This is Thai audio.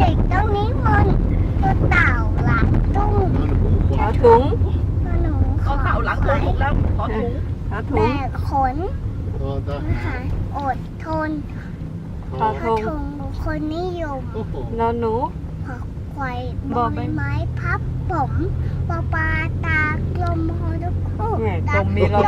เด็กต้องนิมนต์ตัวเต่าหลังตุ้งขอถุงตัวหนูขอเต่าหลังตุ้งแล้วขอถุงขอแบถุงกขนนะคะอดทนขอถุะงคนนิยมนอนหนูขอควายบอกไใบไม้พับผมปอปลาตากลมฮอทุกคู่ตากลมมีเรา